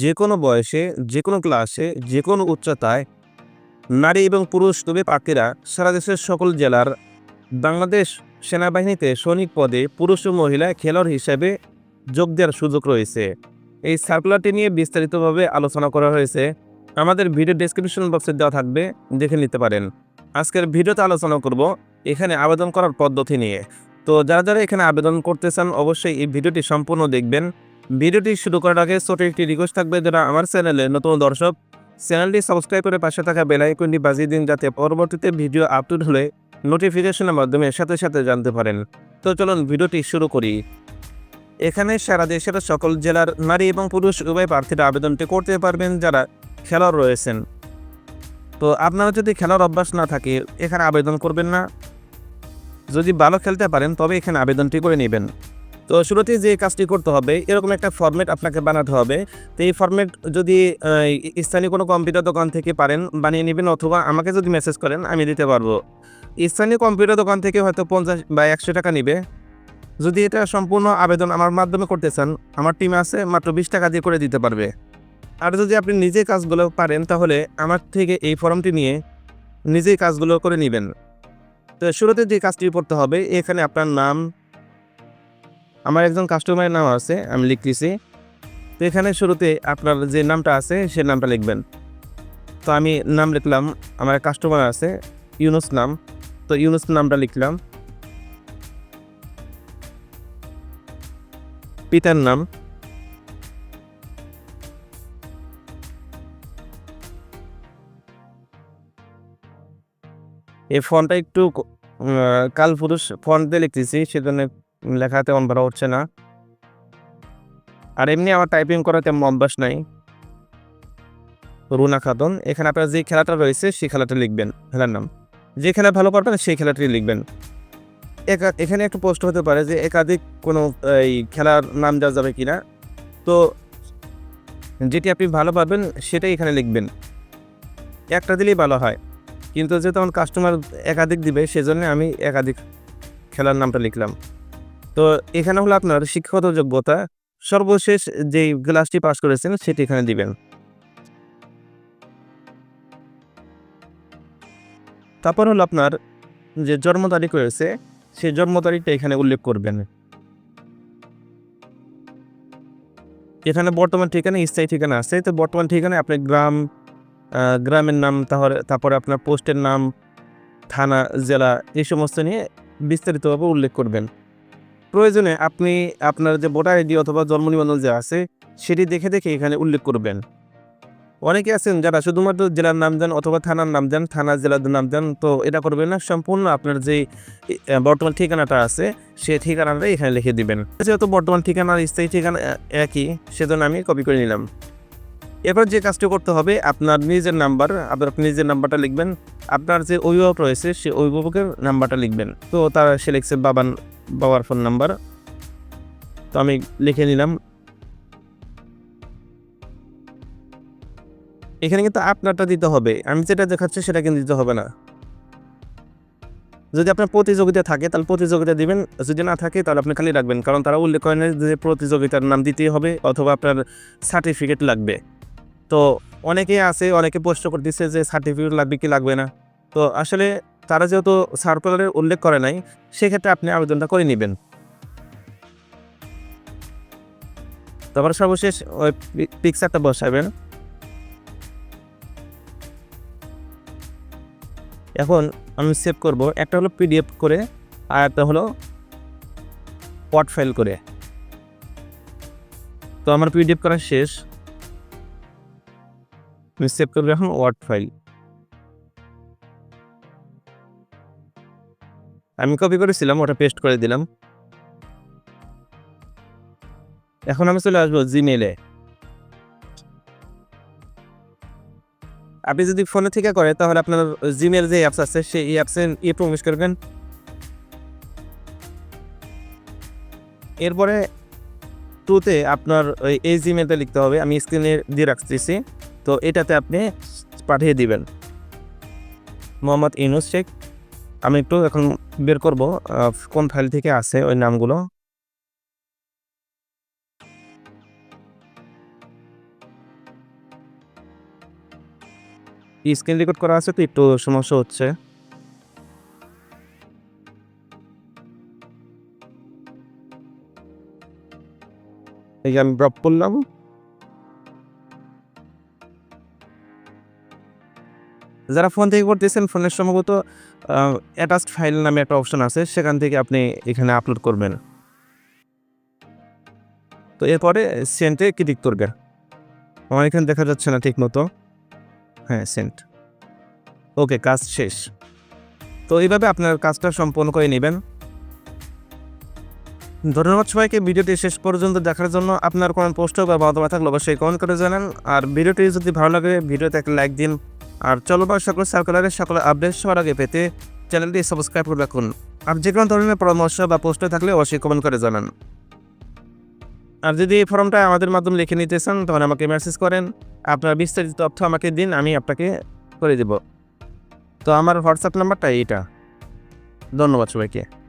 যে কোনো বয়সে, যে কোনো ক্লাসে, যে কোনো উচ্চতায় নারী এবং পুরুষ তবে প্রার্থীরা সারা দেশের সকল জেলার বাংলাদেশ সেনাবাহিনীতে সৈনিক পদে পুরুষ ও মহিলা খেলোয়াড় হিসেবে যোগ দেওয়ার সুযোগ রয়েছে। এই সার্কুলারটি নিয়ে বিস্তারিতভাবে আলোচনা করা হয়েছে। আমাদের ভিডিও ডেসক্রিপশন বক্সে দেওয়া থাকবে, দেখে নিতে পারেন। আজকের ভিডিওতে আলোচনা করব এখানে আবেদন করার পদ্ধতি নিয়ে। তো যারা যারা এখানে আবেদন করতে চান, অবশ্যই এই ভিডিওটি সম্পূর্ণ দেখবেন। ভিডিওটি শুরু করার আগে ছোট একটি রিকোয়েস্ট থাকবে যারা আমার চ্যানেলে নতুন দর্শক চ্যানেলটি সাবস্ক্রাইব করে পাশে থাকা বেল আইকনটি বাজিয়ে দিন যাতে পরবর্তীতে ভিডিও আপলোড হলে নোটিফিকেশনের মাধ্যমে সাথে সাথে জানতে পারেন। তো চলুন ভিডিওটি শুরু করি। এখানে সারা দেশের সকল জেলার নারী এবং পুরুষ উভয় প্রার্থীরা আবেদনটি করতে পারবেন যারা খেলোয়াড় রয়েছেন। তো আপনারা যদি খেলার অভ্যাস না থাকে, এখানে আবেদন করবেন না। যদি ভালো খেলতে পারেন, তবে এখানে আবেদনটি করে নেবেন। তো শুরুতে যে কাজটি করতে হবে, এরকম একটা ফর্মেট আপনাকে বানাতে হবে। তো এই ফর্মেট যদি স্থানীয় কোনো কম্পিউটার দোকান থেকে পারেন, বানিয়ে নেবেন অথবা আমাকে যদি মেসেজ করেন, আমি দিতে পারব। স্থানীয় কম্পিউটার দোকান থেকে হয়তো পঞ্চাশ বা একশো টাকা নিবে। যদি এটা সম্পূর্ণ আবেদন আমার মাধ্যমে করতে চান, আমার টিম আছে, মাত্র বিশ টাকা দিয়ে করে দিতে পারবে। আর যদি আপনি নিজে কাজগুলো পারেন, তাহলে আমার থেকে এই ফর্মটি নিয়ে নিজেই কাজগুলো করে নেবেন। তো শুরুতে যে কাজটি করতে হবে, এখানে আপনার নাম আমার একজন কাস্টমারের নাম আছে, আমি লিখতেছি। তো এখানে শুরুতে আপনার যে নামটা আছে, সে নামটা লিখবেন। তো আমি নাম লিখলাম, আমার কাস্টমার আছে, ইউনুস নাম। তো ইউনুস নামটা লিখলাম। পিতার নাম। এই ফন্টটা একটু কালপুরুষ ফন্ট দিয়ে লিখতেছি, সেজন্য লেখাতে তেমন ভালো হচ্ছে না। আর এমনি আমার টাইপিং করা তেমন অভ্যাস নাই। রুনা খাতুন, এখানে আপনার যে খেলাটা রয়েছে সেই খেলাটা লিখবেন, খেলার নাম। যে খেলা ভালো পারবেন সেই খেলাটি লিখবেন। একা- এখানে একটু পোস্ট হতে পারে যে একাধিক কোনো, এই খেলার নাম দেওয়া যাবে কিনা? তো যেটি আপনি ভালো পারবেন সেটাই এখানে লিখবেন। একটা দিলেই ভালো হয়। কিন্তু যেহেতু আমার কাস্টমার একাধিক দিবে, সেজন্য আমি একাধিক খেলার নামটা লিখলাম। তো এখানে হলো আপনার শিক্ষাগত যোগ্যতা। সর্বশেষ যেই ক্লাসটি পাস করেছেন, সেটি এখানে দিবেন। তারপর হলো আপনার যে জন্ম তারিখ রয়েছে, সেই জন্ম তারিখটা এখানে উল্লেখ করবেন। এখানে বর্তমান ঠিকানা, স্থায়ী ঠিকানা আছে। তো বর্তমান ঠিকানায় আপনি গ্রাম গ্রামের নাম, তাহলে তারপরে আপনার পোস্টের নাম, থানা, জেলা, এই সমস্ত নিয়ে বিস্তারিতভাবে উল্লেখ করবেন। প্রয়োজনে আপনি আপনার যে ভোটার আইডি অথবা জন্ম নিবন্ধন যে আছে, সেটি দেখে দেখে এখানে উল্লেখ করবেন। অনেকে আছেন যারা শুধুমাত্র জেলার নাম দেন অথবা থানার নাম দেন থানা জেলার নাম দেন তো এটা করবেন না। সম্পূর্ণ আপনার যে বর্তমান ঠিকানাটা আছে সে ঠিকানাটা এখানে লিখে দিবেন। যেহেতু বর্তমান ঠিকানা আর স্থায়ী ঠিকানা একই, সেজন্য আমি কপি করে নিলাম। এরপর যে কাজটি করতে হবে, আপনার নিজের নাম্বার, আপনার আপনি নিজের নাম্বারটা লিখবেন। আপনার যে অভিভাবক রয়েছে, সে অভিভাবকের নাম্বারটা লিখবেন। তো তারা সে লিখছে বাবার বাবার ফোন নাম্বার তো আমি লিখে নিলাম। এখানে কিন্তু আপনারটা দিতে হবে। আমি যেটা দেখাচ্ছি সেটা কিন্তু দিতে হবে না। যদি আপনার প্রতিযোগিতা থাকে, তাহলে প্রতিযোগিতা দিবেন। যদি না থাকে, তাহলে আপনি খালি রাখবেন। কারণ তারা উল্লেখ করেন যে প্রতিযোগিতার নাম দিতেই হবে অথবা আপনার সার্টিফিকেট লাগবে। তো অনেকেই আছে, অনেকে প্রশ্ন করতেছে যে সার্টিফিকেট লাগবে কি লাগবে না। তো আসলে তারা যেহেতু সার্কুলারের উল্লেখ করে নাই, সেক্ষেত্রে আপনি আবেদনটা করে নেবেন। তারপর সর্বশেষ ওই পিকচারটা বসাবেন। এখন আমি সেভ করব। একটা হলো পিডিএফ করে, আর একটা হলো পট ফাইল করে। তো আমার পিডিএফ করা শেষ। আমি সেভ করব এখন ওয়ার্ড ফাইল আমি কপি করেছিলাম, ওটা পেস্ট করে দিলাম। এখন আমি চলে আসব জিমেলে আপনি যদি ফোনে থেকে করে তাহলে আপনার জিমেল যে অ্যাপস আছে, সেই অ্যাপসে ইয়ে প্রবেশ করবেন। এরপরে টুতে আপনার ওই এই জিমেলটা লিখতে হবে, আমি স্ক্রিনে দিয়ে রাখতেছি। তো এটাতে আপনি পাঠিয়ে দিবেন। মোহাম্মদ ইনুস শেখ। আমি একটু এখন বের করব কোন ফাইল থেকে আছে ওই নামগুলো? স্ক্রিন রেকর্ড করা আছে তো, একটু সমস্যা হচ্ছে। এই যে আমি ড্রপ করলাম। যারা ফোন থেকে করতেছেন ফোনের সম্ভবত অ্যাটাচড ফাইল নামে একটা অপশন আছে, সেখান থেকে আপনি এখানে আপলোড করবেন। তো এরপরে সেন্টে ক্লিক করবেন। আমার এখানে দেখা যাচ্ছে না ঠিক মতো। হ্যাঁ সেন্ট ওকে কাজ শেষ। তো এইভাবে আপনার কাজটা সম্পন্ন করে নেবেন। ধন্যবাদ সবাইকে, ভিডিওটি শেষ পর্যন্ত দেখার জন্য। আপনার কোনো পোস্ট বা মতামত থাকলে অবশ্যই কমেন্ট করে জানান। আর ভিডিওটি যদি ভালো লাগে, ভিডিওতে একটা লাইক দিন। আর চলমান সকল সার্কুলারের সকল আপডেট সবার আগে পেতে চ্যানেলটি সাবস্ক্রাইব করে রাখুন। আর যে কোনো ধরনের পরামর্শ বা পোস্ট থাকলে অবশ্যই কমেন্ট করে জানান। আর যদি এই ফর্মটা আমাদের মাধ্যমে লিখে নিতে চান তখন আমাকে মেসেজ করেন। আপনার বিস্তারিত তথ্য আমাকে দিন, আমি আপনাকে করে দেব। তো আমার হোয়াটসঅ্যাপ নাম্বারটা এইটা। ধন্যবাদ সবাইকে।